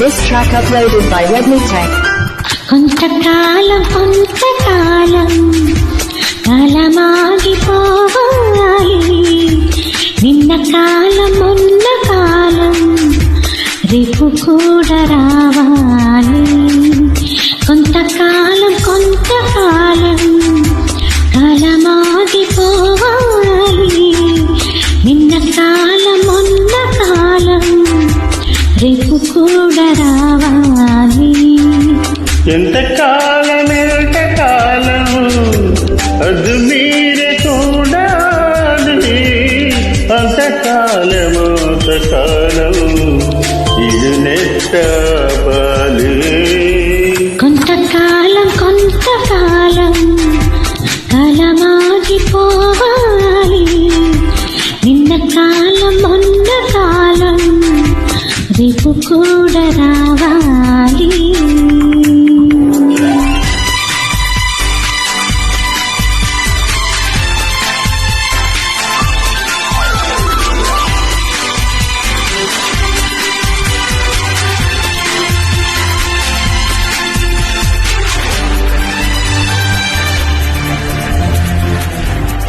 This track uploaded by Redmi Tech. కొంతకాలం కొంతకాలం కాలమాగిపోవాలి. నిన్న కాలం ఉన్న కాలం రేపు కూడా రావాలి. కొంతకాలం కొంతకాలం కాలమాగిపోవాలి. నిన్న కాలం మొన్న కాలం రేపు కూడా రావాలి. ఎంత కాలం ఎంత కాలం అది మీరే చూడాలి. అంతకాలం అంతకాలం ఇది నెట్టాపాలి కొంతకాలం కొంతకాలం కాలమాగిపోవాలి నిన్న కాలం కాలం రేపు కూడా రావాలి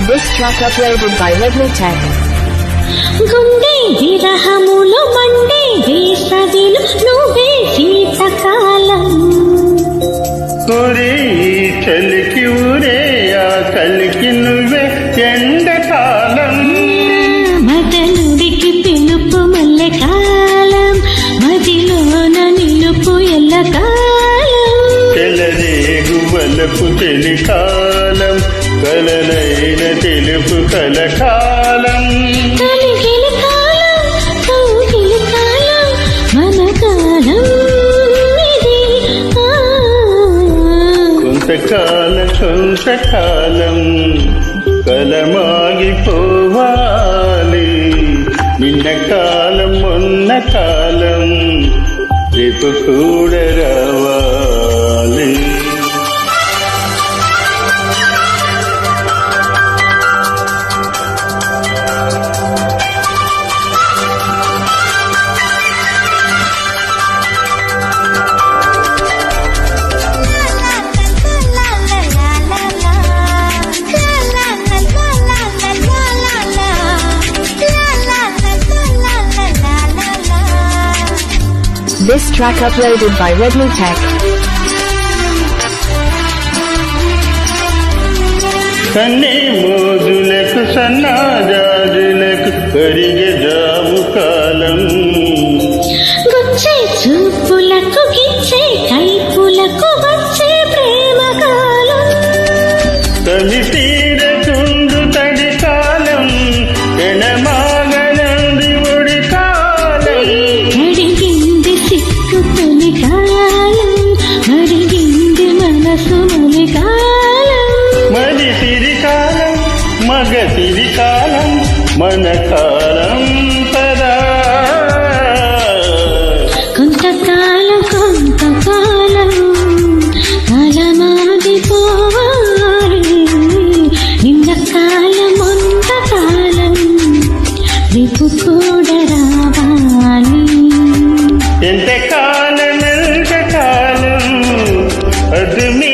This track uploaded by Redmi Tech. గుండె విరహములు మండే వేసవిలు నువ్వే శీతకాలం. ఈ చలికి ఊరే ఆ చలికి నువ్వే ఎండకాలం. మదనుడికి పిలుపు మల్లె కాలం మదిలోన నిలుపు ఎల్లకాలం. తెలరేగు వలపు తెలికాలం కలనైన తెలుపు కలకాలం. కొంతకాలం కొంతకాలం కలమాగిపోవాలి. నిన్న కాలం మొన్న కాలం రేపు కూడా రావాలి. This track uploaded by Redmi Tech. కన్నే మోజులకు సన్నాజాజులకు కరిగే జాము కాలం గుచ్చే చూపులకు గిచ్చే కైపులకు వచ్చే ప్రేమ కాలం తమి మగ తిరి కాలం మన కాలం పదా కొంతకాలం కొంతకాలం కాలమాగిపోవాలి నిన్న కాలం మొంత కాలం రేపు కూడా రావాలి. ఎంత కాలం ఎంత కాలం అది మీరే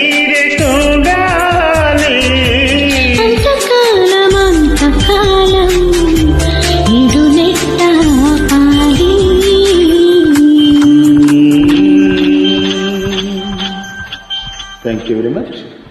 you very much.